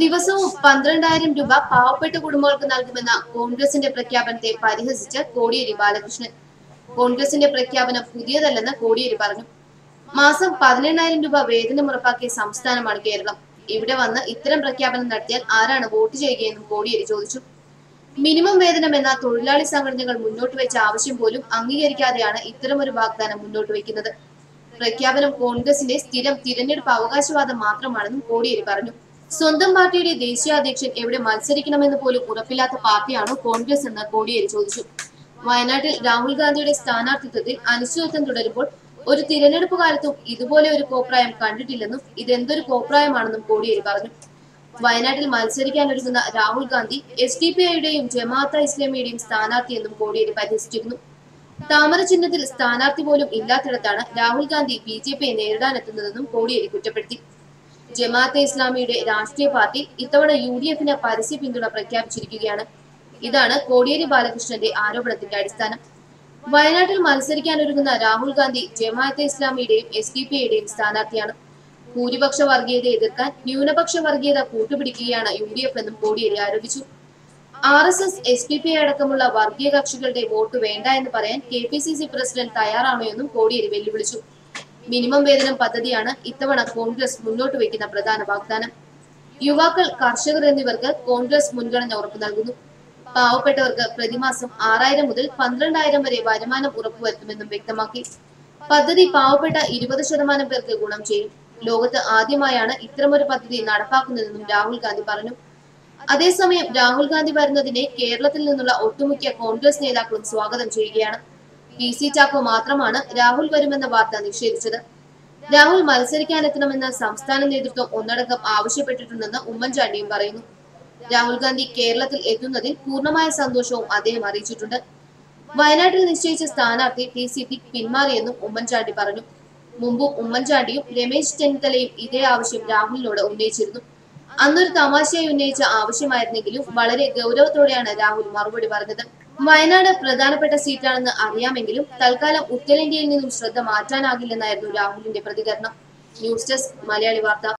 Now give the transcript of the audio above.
ദിവസവും പന്ത്രണ്ടായിരം രൂപ പാവപ്പെട്ട കുടുംബങ്ങൾക്ക് നൽകുമെന്ന കോൺഗ്രസിന്റെ പ്രഖ്യാപനത്തെ പരിഹസിച്ച് കോടിയേരി ബാലകൃഷ്ണൻ. കോൺഗ്രസിന്റെ പ്രഖ്യാപനം പുതിയതല്ലെന്ന് കോടിയേരി പറഞ്ഞു. മാസം പതിനെണ്ണായിരം രൂപ വേതനം ഉറപ്പാക്കിയ സംസ്ഥാനമാണ് കേരളം. ഇവിടെ വന്ന് ഇത്തരം പ്രഖ്യാപനം നടത്തിയാൽ ആരാണ് വോട്ട് ചെയ്യുകയെന്നും കോടിയേരി ചോദിച്ചു. മിനിമം വേതനം എന്ന തൊഴിലാളി സംഘടനകൾ മുന്നോട്ട് വെച്ച ആവശ്യം പോലും അംഗീകരിക്കാതെയാണ് ഇത്തരം ഒരു വാഗ്ദാനം മുന്നോട്ട് വയ്ക്കുന്നത് പ്രഖ്യാപനം കോൺഗ്രസിന്റെ സ്ഥിരം തിരഞ്ഞെടുപ്പ് അവകാശവാദം മാത്രമാണെന്നും കോടിയേരി പറഞ്ഞു. സ്വന്തം പാർട്ടിയുടെ ദേശീയ അധ്യക്ഷൻ എവിടെ മത്സരിക്കണമെന്ന് പോലും ഉറപ്പില്ലാത്ത പാർട്ടിയാണോ കോൺഗ്രസ് എന്ന് കോടിയേരി ചോദിച്ചു. വയനാട്ടിൽ രാഹുൽ ഗാന്ധിയുടെ സ്ഥാനാർത്ഥിത്വത്തിൽ അനിശ്ചിതത്വം തുടരുമ്പോൾ ഒരു തിരഞ്ഞെടുപ്പ് കാലത്തും ഇതുപോലെ ഒരു കോപ്രായം കണ്ടിട്ടില്ലെന്നും ഇതെന്തൊരു കോപ്രായമാണെന്നും കോടിയേരി പറഞ്ഞു. വയനാട്ടിൽ മത്സരിക്കാനൊരുങ്ങുന്ന Rahul Gandhi S D P ഐയുടെയും Jamaat ഇസ്ലാമിയുടെയും സ്ഥാനാർത്ഥിയെന്നും കോടിയേരി പരിഹസിച്ചിരുന്നു താമര ചിഹ്നത്തിൽ സ്ഥാനാർത്ഥി പോലും ഇല്ലാത്തിടത്താണ് രാഹുൽ ഗാന്ധി ബി ജെ പിയെ നേരിടാനെത്തുന്നതെന്നും കോടിയേരി കുറ്റപ്പെടുത്തി. ജമാഅത്തെ ഇസ്ലാമിയുടെ രാഷ്ട്രീയ പാർട്ടി ഇത്തവണ യു ഡി എഫിന് പരസ്യ പിന്തുണ പ്രഖ്യാപിച്ചിരിക്കുകയാണ്. ഇതാണ് കോടിയേരി ബാലകൃഷ്ണന്റെ ആരോപണത്തിന്റെ അടിസ്ഥാനം. വയനാട്ടിൽ മത്സരിക്കാനൊരുങ്ങുന്ന രാഹുൽ ഗാന്ധി ജമാഅത്തെ ഇസ്ലാമിയുടെയും എസ് ഡി പി ഐയുടെയും സ്ഥാനാർത്ഥിയാണ്. ഭൂരിപക്ഷ വർഗീയതയെ എതിർക്കാൻ ന്യൂനപക്ഷ വർഗീയത കൂട്ടുപിടിക്കുകയാണ് യു ഡി എഫ് എന്നും കോടിയേരി ആരോപിച്ചു. R S S S D P അടക്കമുള്ള വർഗീയ കക്ഷികളുടെ വോട്ട് വേണ്ട എന്ന് പറയാൻ K P C C president തയ്യാറാണോ എന്നും കോടിയേരി വെല്ലുവിളിച്ചു. മിനിമം വേതനം പദ്ധതിയാണ് ഇത്തവണ കോൺഗ്രസ് മുന്നോട്ട് വയ്ക്കുന്ന പ്രധാന വാഗ്ദാനം. യുവാക്കൾ കർഷകർ എന്നിവർക്ക് കോൺഗ്രസ് മുൻഗണന ഉറപ്പ് നൽകുന്നു. പാവപ്പെട്ടവർക്ക് പ്രതിമാസം ആറായിരം മുതൽ പന്ത്രണ്ടായിരം വരെ വരുമാനം ഉറപ്പുവരുത്തുമെന്നും വ്യക്തമാക്കി. പദ്ധതി പാവപ്പെട്ട ഇരുപത് ശതമാനം പേർക്ക് ഗുണം ചെയ്യും. ലോകത്ത് ആദ്യമായാണ് ഇത്തരമൊരു പദ്ധതി നടപ്പാക്കുന്നതെന്നും രാഹുൽ ഗാന്ധി പറഞ്ഞു. അതേസമയം രാഹുൽ ഗാന്ധി വരുന്നതിനെ കേരളത്തിൽ നിന്നുള്ള ഒട്ടുമിക്ക കോൺഗ്രസ് നേതാക്കളും സ്വാഗതം ചെയ്യുകയാണ്. പി സി ചാക്കോ മാത്രമാണ് രാഹുൽ വരുമെന്ന വാർത്ത നിഷേധിച്ചത്. രാഹുൽ മത്സരിക്കാനെത്തണമെന്ന് സംസ്ഥാന നേതൃത്വം ഒന്നടങ്കം ആവശ്യപ്പെട്ടിട്ടുണ്ടെന്ന് ഉമ്മൻചാണ്ടിയും പറയുന്നു. രാഹുൽ ഗാന്ധി കേരളത്തിൽ എത്തുന്നതിൽ പൂർണമായ സന്തോഷവും അദ്ദേഹം അറിയിച്ചിട്ടുണ്ട്. വയനാട്ടിൽ നിശ്ചയിച്ച സ്ഥാനാർത്ഥി ടി സി സിദ്ദിഖ് പിന്മാറിയെന്നും ഉമ്മൻചാണ്ടി പറഞ്ഞു. മുമ്പും ഉമ്മൻചാണ്ടിയും രമേശ് ചെന്നിത്തലയും ഇതേ ആവശ്യം രാഹുലിനോട് ഉന്നയിച്ചിരുന്നു. അന്നൊരു തമാശയായി ഉന്നയിച്ച ആവശ്യമായിരുന്നെങ്കിലും വളരെ ഗൗരവത്തോടെയാണ് രാഹുൽ മറുപടി പറഞ്ഞത്. വയനാട് പ്രധാനപ്പെട്ട സീറ്റാണെന്ന് അറിയാമെങ്കിലും തൽക്കാലം ഉത്തരേന്ത്യയിൽ നിന്നും ശ്രദ്ധ മാറ്റാനാകില്ലെന്നായിരുന്നു രാഹുലിന്റെ പ്രതികരണം. ന്യൂസ് ഡെസ്ക് മലയാളി വാർത്ത.